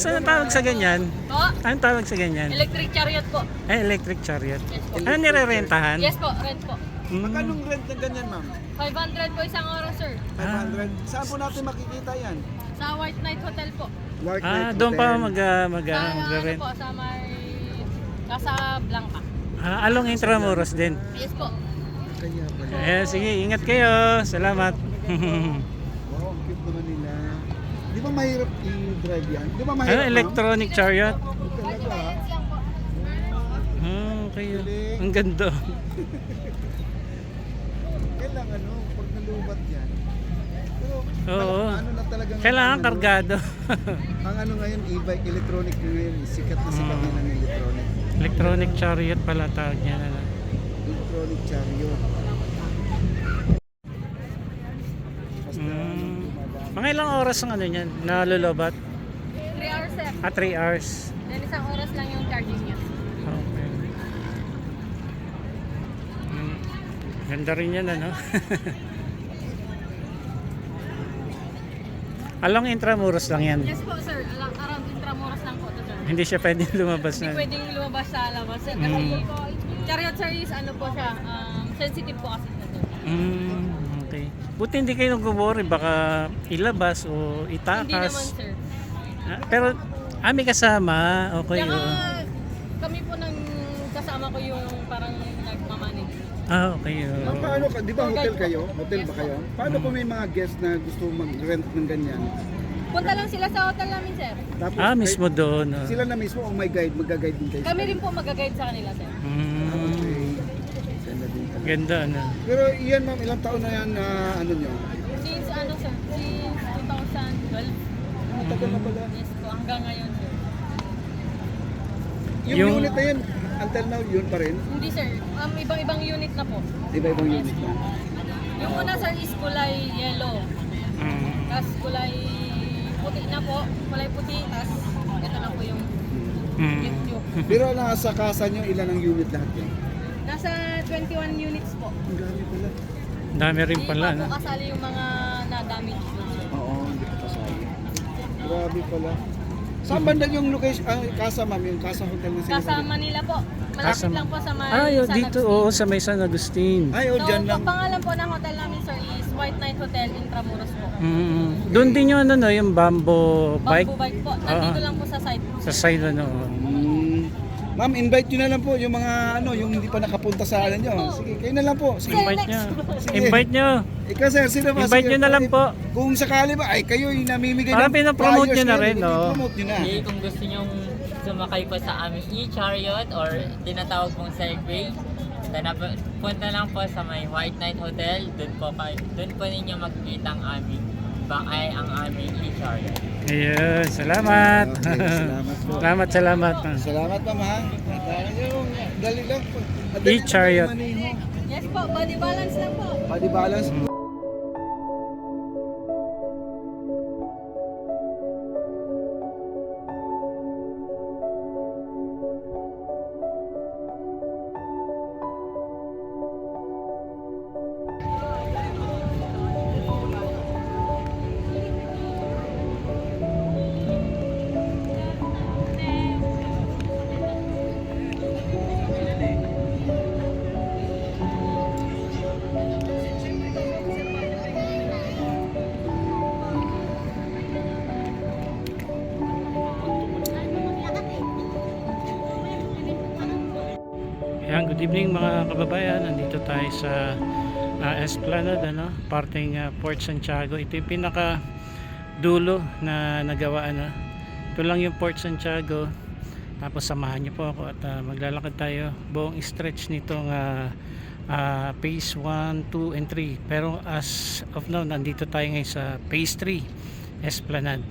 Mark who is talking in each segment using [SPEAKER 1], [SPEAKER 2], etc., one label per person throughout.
[SPEAKER 1] Boss, anong tawag sa ganyan?
[SPEAKER 2] Po,
[SPEAKER 1] Anong tawag sa ganyan?
[SPEAKER 2] electric chariot po.
[SPEAKER 1] Eh, electric chariot.
[SPEAKER 2] Yes po.
[SPEAKER 1] Ano nire-rentahan?
[SPEAKER 2] Yes po, rent po.
[SPEAKER 1] Hmm.
[SPEAKER 3] Magkano rent na ganyan, ma'am?
[SPEAKER 2] 500 po isang oras, sir.
[SPEAKER 3] 500. Saan po natin makikita yan?
[SPEAKER 2] Sa White Knight Hotel po.
[SPEAKER 3] White
[SPEAKER 1] Ah,
[SPEAKER 3] Knight
[SPEAKER 1] doon pa
[SPEAKER 3] Hotel.
[SPEAKER 1] mag, ah, mag,
[SPEAKER 2] Sa
[SPEAKER 1] ah,
[SPEAKER 2] ano po, sa may Casa Blanca.
[SPEAKER 1] Ah, along Intramuros din.
[SPEAKER 2] Yes po.
[SPEAKER 3] Kaya pala.
[SPEAKER 1] Eh, sige, ingat kayo. Salamat.
[SPEAKER 3] Wow, ang cute naman nila. Di ba mahirap i-drive yan? Di ba mahirap,
[SPEAKER 1] ano, electronic chariot?
[SPEAKER 3] Talaga, ah.
[SPEAKER 1] Ah, okay. Ang ganda.
[SPEAKER 3] Kailangan, ano, pag nalubat yan. Pero,
[SPEAKER 1] Oo.
[SPEAKER 3] ano na talagang...
[SPEAKER 1] Kailangan
[SPEAKER 3] ano,
[SPEAKER 1] kargado.
[SPEAKER 3] Ang ano ngayon, e-bike, electronic ngayon. Sikat na sikat
[SPEAKER 1] Mm.
[SPEAKER 3] na ng electronic.
[SPEAKER 1] electronic chariot pala tawag niya na. lang.
[SPEAKER 3] Electronic chariot. Basta,
[SPEAKER 1] Mm.
[SPEAKER 3] dumadaan.
[SPEAKER 1] Mga ilang oras ang ano niyan? Nalulubat?
[SPEAKER 2] 3 hours, sir.
[SPEAKER 1] Ah, 3 hours.
[SPEAKER 2] Then isang oras lang yung charging niya.
[SPEAKER 1] Okay. Mm. Ganda rin yan ano? Along Intramuros lang yan.
[SPEAKER 2] Yes po, sir. Alang, around Intramuros lang po to, sir.
[SPEAKER 1] Hindi siya pwedeng lumabas
[SPEAKER 2] Hindi
[SPEAKER 1] na.
[SPEAKER 2] pwedeng lumabas sa labas, sir. Kasi
[SPEAKER 1] Mm.
[SPEAKER 2] chariot, sir, is ano po siya, um, sensitive po kasi ito, sir.
[SPEAKER 1] Mm, okay. Buti hindi kayo nag-worry baka ilabas o
[SPEAKER 2] Hindi naman,
[SPEAKER 1] itakas.
[SPEAKER 2] sir.
[SPEAKER 1] Ah, pero ah, may kasama. Okay.
[SPEAKER 2] Kaya
[SPEAKER 1] oo.
[SPEAKER 2] kami po ng kasama ko yung parang nagmamanage.
[SPEAKER 1] Ah, okay. oo.
[SPEAKER 3] Ma'am, paano ka? Di ba hotel kayo? Hotel ba kayo? Paano kung may mga guest na gusto mag-rent ng ganyan?
[SPEAKER 2] Punta lang sila sa hotel namin, sir.
[SPEAKER 3] Tapos,
[SPEAKER 1] Ah,
[SPEAKER 3] kay-
[SPEAKER 1] mismo doon. oo.
[SPEAKER 3] Sila na mismo o may guide, magga-guide din kayo?
[SPEAKER 2] Kami rin po mag-guide sa kanila, sir.
[SPEAKER 1] Mm,
[SPEAKER 3] Okay. Ganda din pala.
[SPEAKER 1] ganda ano.
[SPEAKER 3] Pero iyan ma'am, ilang taon na yan na ano nyo?
[SPEAKER 2] Since ano, sir? Since 2012.
[SPEAKER 3] Ah, tagal na pala.
[SPEAKER 2] Yes po, hanggang ngayon, sir.
[SPEAKER 3] Yung,
[SPEAKER 1] Yung-
[SPEAKER 3] unit na yan, until now, yun pa rin?
[SPEAKER 2] Hindi, sir. Um, ibang-ibang unit na po.
[SPEAKER 3] Di ba ibang unit na?
[SPEAKER 2] Yung una, sir, is kulay yellow.
[SPEAKER 1] Mm.
[SPEAKER 2] Tapos kulay puti na po. Kulay puti. Tapos ito na po yung
[SPEAKER 1] Mm.
[SPEAKER 2] nyo.
[SPEAKER 3] Pero nasa kasa nyo, ilan ang unit lahat yan?
[SPEAKER 2] Nasa 21 units po.
[SPEAKER 3] Ang dami pala.
[SPEAKER 1] Dami rin
[SPEAKER 2] Hindi
[SPEAKER 1] pala.
[SPEAKER 2] pa
[SPEAKER 1] No?
[SPEAKER 2] po kasali yung mga na-damage doon, sir.
[SPEAKER 3] Oo, hindi ko kasali. Grabe pala. Saan banda yung location, ah, kasa ma'am, yung kasa hotel na sinasabi?
[SPEAKER 2] Kasama nila po. Malapit
[SPEAKER 1] Kasama-
[SPEAKER 2] lang po sa may
[SPEAKER 1] Ay, oh,
[SPEAKER 2] San
[SPEAKER 1] dito
[SPEAKER 2] Agustin.
[SPEAKER 1] oo, sa may San Agustin.
[SPEAKER 3] Ay, oh,
[SPEAKER 2] So,
[SPEAKER 3] dyan lang.
[SPEAKER 2] ang pangalan po ng hotel namin, sir, is White Knight Hotel Intramuros po.
[SPEAKER 1] Mm. Doon din yung ano no, yung bamboo bike
[SPEAKER 2] Bamboo bike po. Nandito
[SPEAKER 1] Ah.
[SPEAKER 2] lang po sa side.
[SPEAKER 1] sa side ano.
[SPEAKER 3] Hmm. Ma'am, invite nyo na lang po yung mga ano, yung hindi pa nakapunta sa ano nyo. Sige, kayo na lang po. Sige.
[SPEAKER 1] Invite nyo.
[SPEAKER 3] Sige.
[SPEAKER 1] Invite nyo.
[SPEAKER 3] Ikaw sir, sino ba?
[SPEAKER 1] Invite nyo na lang po.
[SPEAKER 3] Kung sakali ba, ay kayo yung namimigay
[SPEAKER 1] Parang pinapromote nyo na rin, no?
[SPEAKER 3] I-promote nyo na.
[SPEAKER 4] Hindi, kung gusto nyong sumakay po sa aming e-chariot or tinatawag pong Segway, punta lang po sa may White Knight Hotel. Doon po, kayo, doon po ninyo makikita ang aming bakay ang aming e-chariot.
[SPEAKER 1] Ayun, salamat.
[SPEAKER 3] Okay, salamat po.
[SPEAKER 1] salamat, salamat.
[SPEAKER 3] Salamat. At yung dali lang po. At
[SPEAKER 1] E-chariot.
[SPEAKER 3] maneho.
[SPEAKER 2] Yes po, body balance lang po.
[SPEAKER 3] Body balance.
[SPEAKER 1] Good evening mga kababayan. Nandito tayo sa uh, Esplanade, ano, parting uh, Port Santiago. Ito yung pinaka dulo na nagawa ano. Ito lang yung Port Santiago. Tapos samahan niyo po ako at uh, maglalakad tayo buong stretch nitong uh, uh, phase 1, 2 and 3. Pero as of now, nandito tayo ngayon sa phase 3, Esplanade.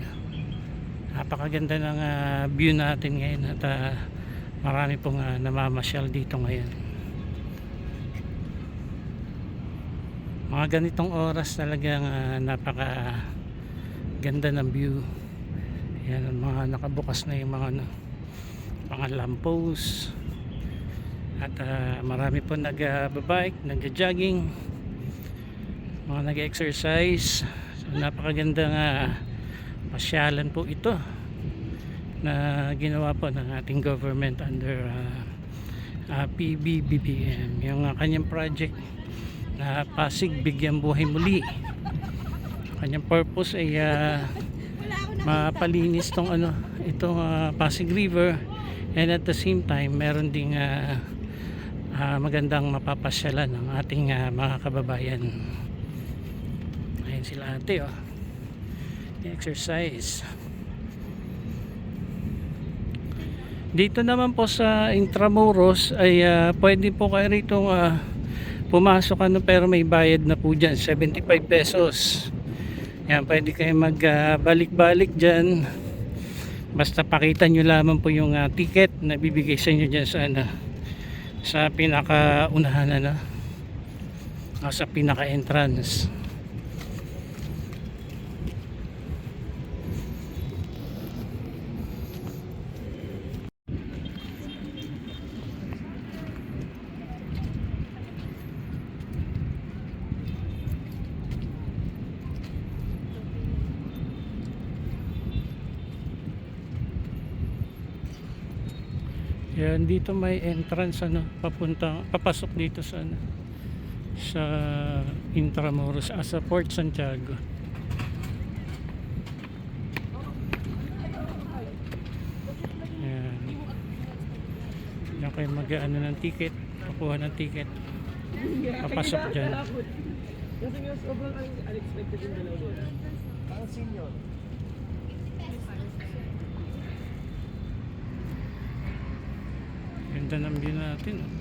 [SPEAKER 1] Napakaganda ng uh, view natin ngayon at uh, marami pong uh, namamasyal dito ngayon. Mga ganitong oras talagang ah, napaka ganda ng view. Yan mga nakabukas na yung mga ano, mga lamppost. At ah, marami po nag-bike, nag-jogging mga nag-exercise. So, napakagandang uh, pasyalan po ito na ginawa po ng ating government under uh, uh, PBBBM yung uh, kanyang project na Pasig Bigyan Buhay Muli. Kanyang purpose ay uh, mapalinis tong ano itong uh, Pasig River. And at the same time meron ding uh, uh, magandang mapapasyalan ng ating uh, mga kababayan. Ayun sila ate oh. Exercise dito naman po sa Intramuros ay ah, pwede po kayo rito ah, pumasok ano pero may bayad na po dyan 75 pesos. Yan pwede kayo magbalik-balik dyan. Basta pakita nyo lamang po yung ah, ticket na bibigay sa inyo dyan sa ano sa pinakaunahan ano sa pinaka entrance Yan dito may entrance ano papunta papasok dito sa ano sa Intramuros as sa Port Santiago. Yan. Yan kayo mag ano ng ticket, kukuha ng ticket. Papasok dyan.
[SPEAKER 3] Ang senior.
[SPEAKER 1] Ganda ng view natin. oh.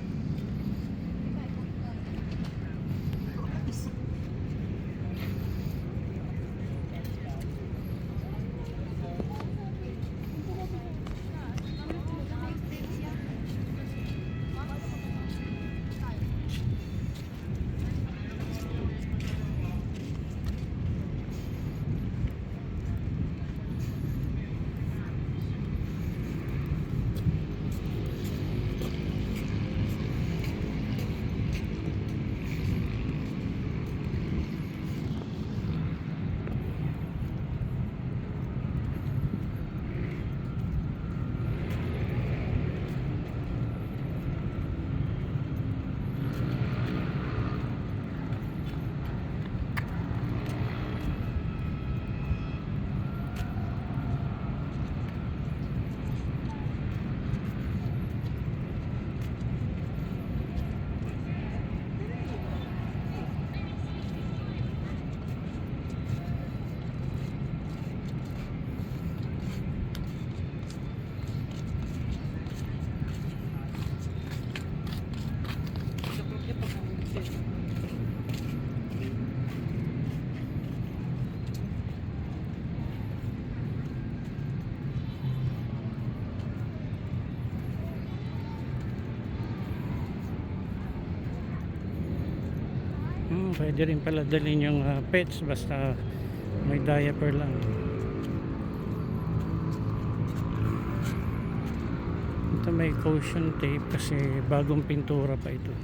[SPEAKER 1] Hmm, pwede rin pala dalhin yung ah, pets basta may diaper lang. Ito may caution tape kasi bagong pintura pa ito.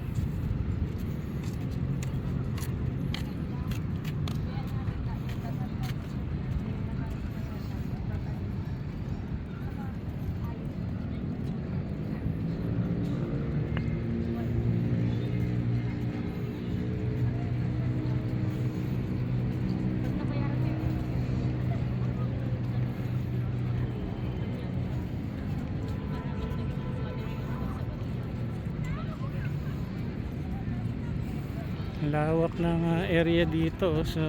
[SPEAKER 1] Lawak ng area dito so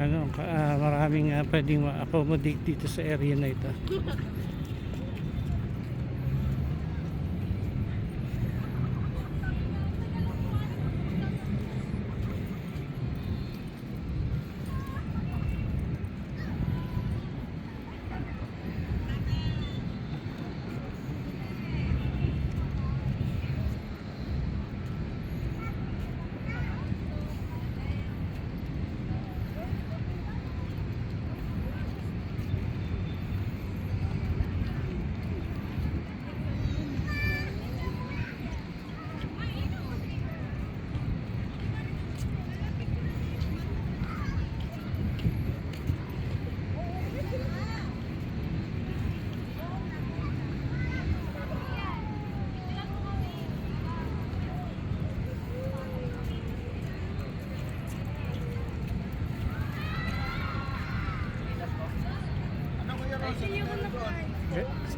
[SPEAKER 1] ano ah, maraming uh, pwedeng ma-accommodate dito sa area na ito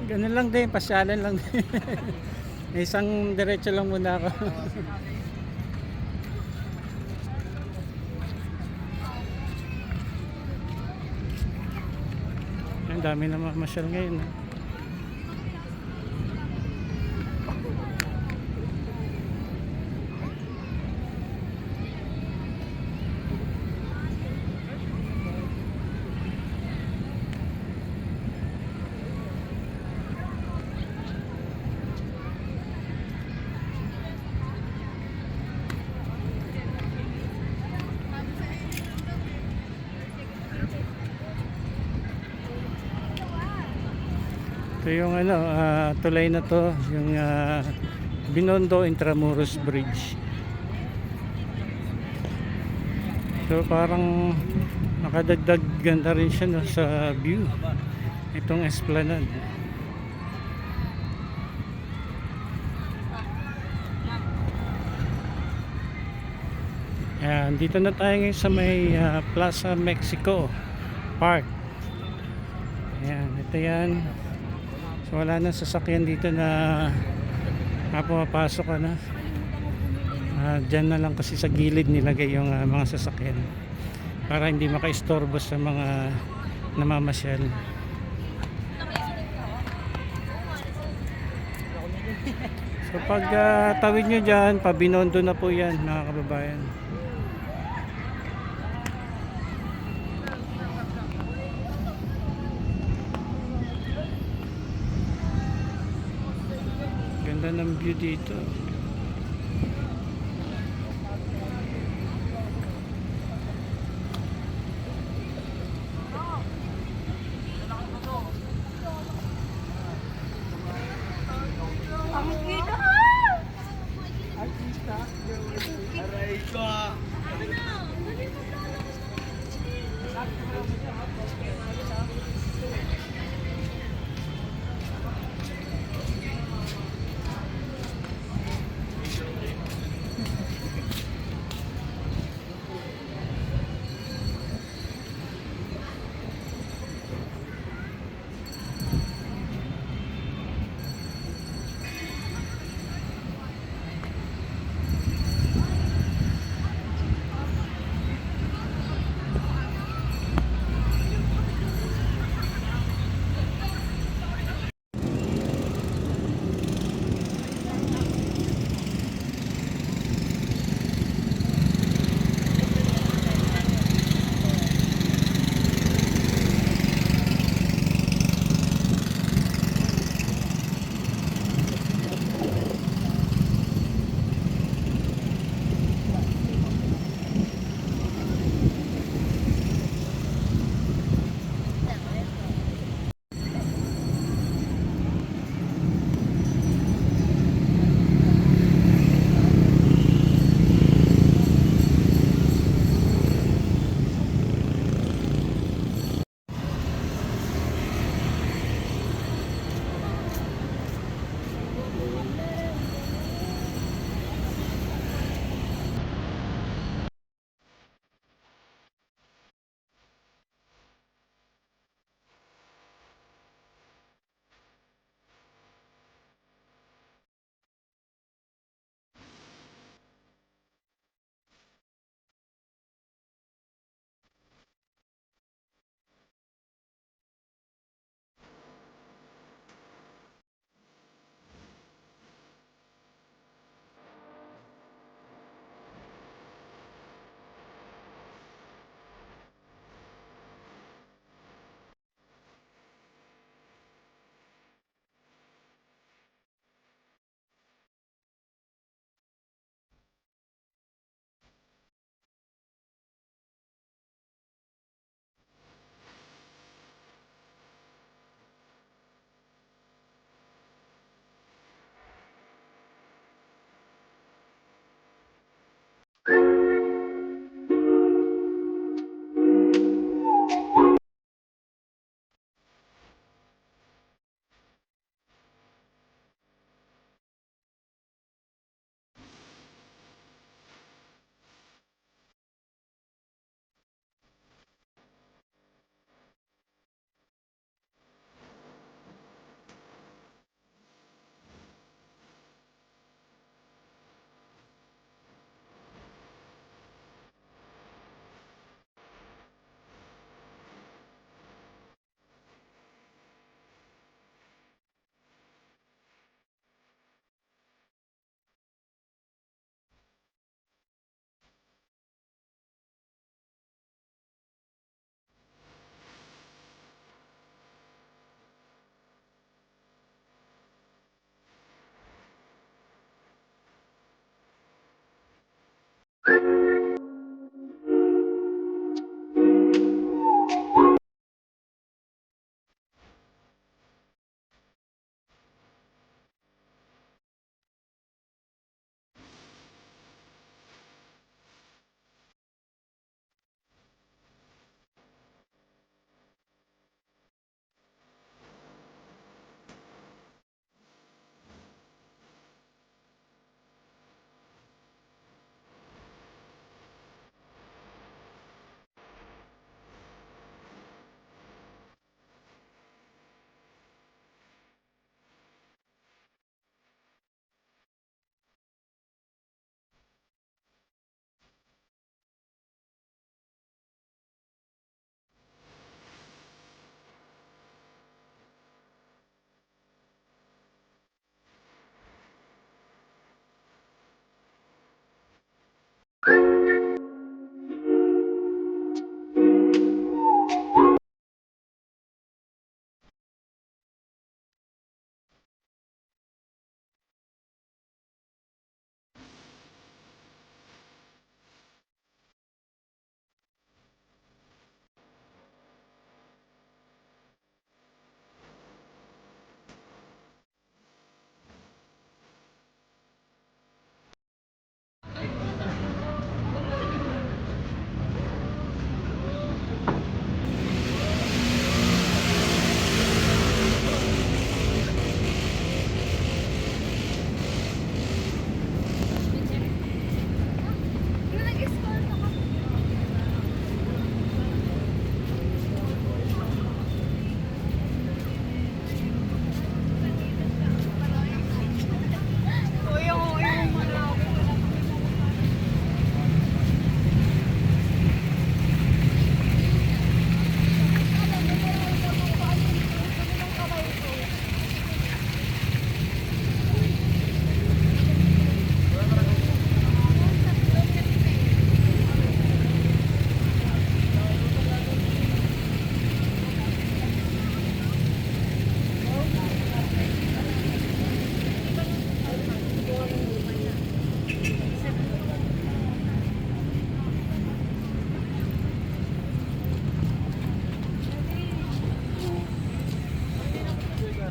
[SPEAKER 1] Ganun lang din, pasyalan lang din. Isang diretso lang muna ako. Ang dami na mamasyal ngayon. ah. Ito yung ano, ah, tulay na to, yung ah, Binondo Intramuros Bridge. So parang nakadagdag ganda rin siya no, sa view. Itong esplanade. Ayan, dito na tayo ngayon sa may ah, Plaza Mexico Park. Ayan, ito yan. So wala nang sasakyan dito na na pumapasok ka na. Ah, dyan na lang kasi sa gilid nilagay yung ah, mga sasakyan para hindi makaistorbo sa mga namamasyal. So pag ah, tawid nyo dyan, pabinondo na po yan mga kababayan. Ganda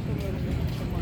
[SPEAKER 3] Thank you.